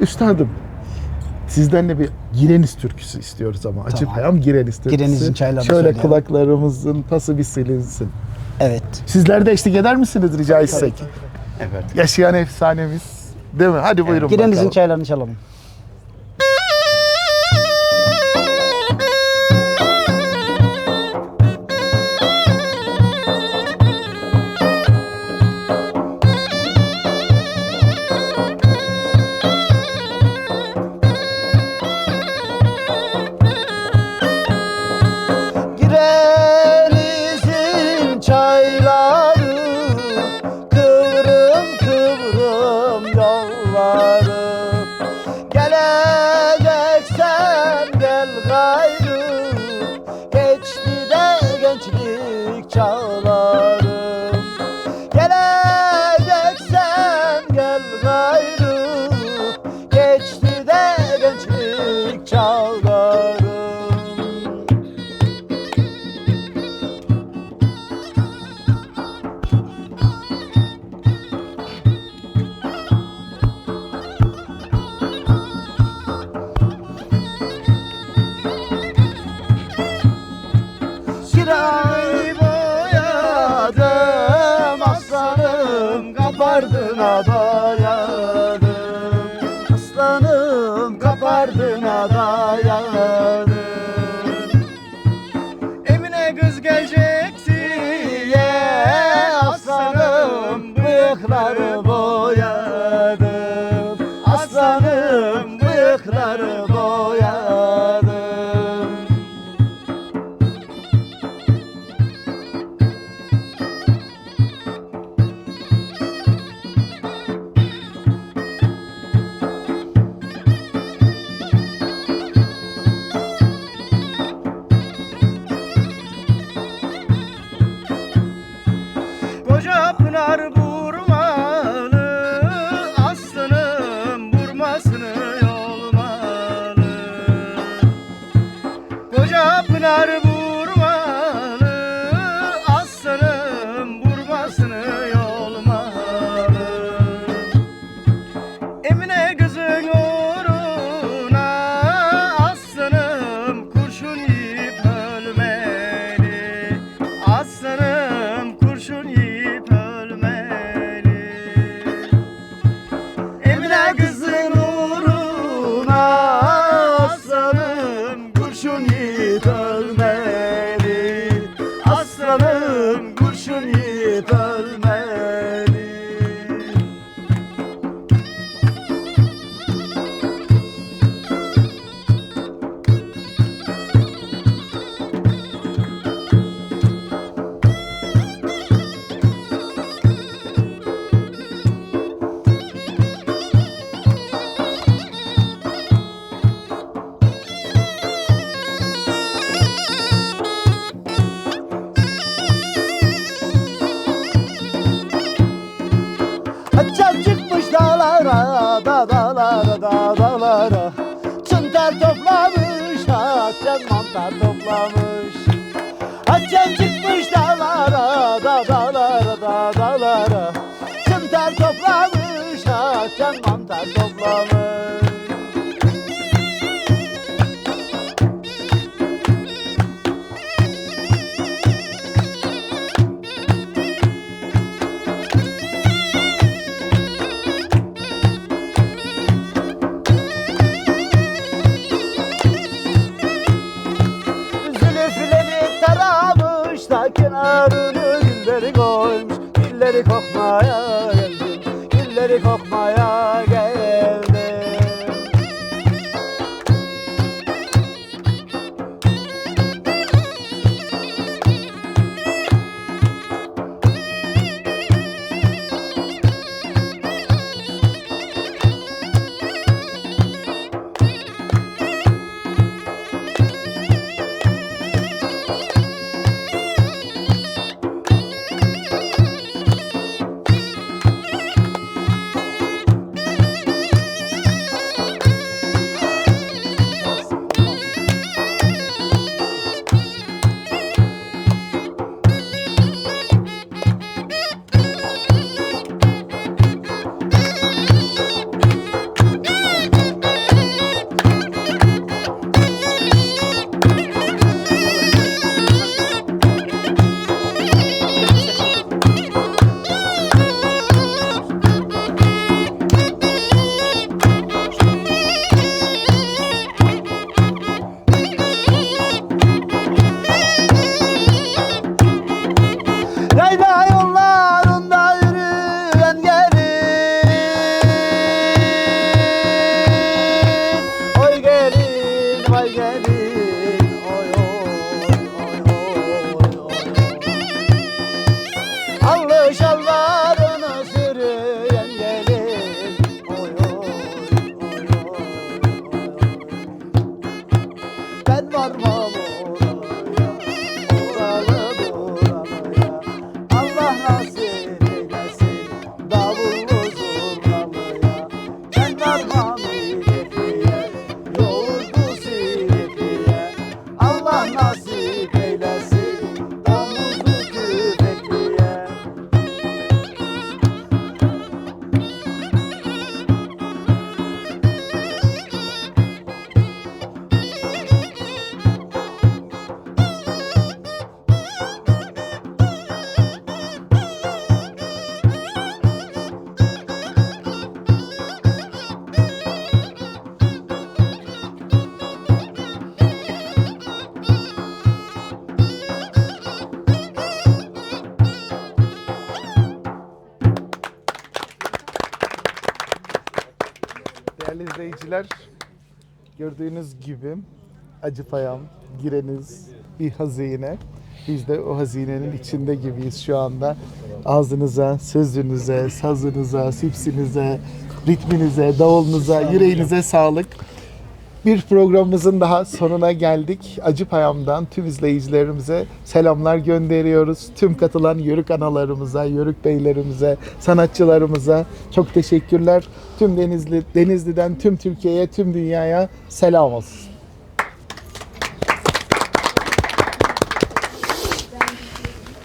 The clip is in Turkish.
Üstadım sizden de bir Gireniz türküsü istiyoruz ama. Tamam. Payam Gireniz türküsü. Gireniz'in çaylarını Şöyle söyleyelim. kulaklarımızın pası bir silinsin. Evet. Sizler de eşlik eder misiniz rica etsek? Evet. Yaşayan efsanemiz. Değil mi? Hadi buyurun Gireniz'in bakalım. çaylarını çalalım. Dayadım Aslanım kapardına dayadım. Emine kız geleceksin Narbu. Dağlara, da dağlara, da dağlara. Çıntar toplamış, haccam mantar toplamış. Haccam çıkmış dağlara, da dağlara, da dağlara. Çıntar toplamış, haccam mantar toplamış koymuş Gülleri kokmaya geldim, gülleri kokmaya geldim பகவே Değerli izleyiciler, gördüğünüz gibi Acıpayam, Gireniz bir hazine. Biz de o hazinenin içinde gibiyiz şu anda. Ağzınıza, sözünüze, sazınıza, sipsinize, ritminize, davulunuza, yüreğinize sağlık. Bir programımızın daha sonuna geldik. Acıpayam'dan tüm izleyicilerimize selamlar gönderiyoruz. Tüm katılan yörük analarımıza, yörük beylerimize, sanatçılarımıza çok teşekkürler. Tüm Denizli, Denizli'den tüm Türkiye'ye, tüm dünyaya selam olsun.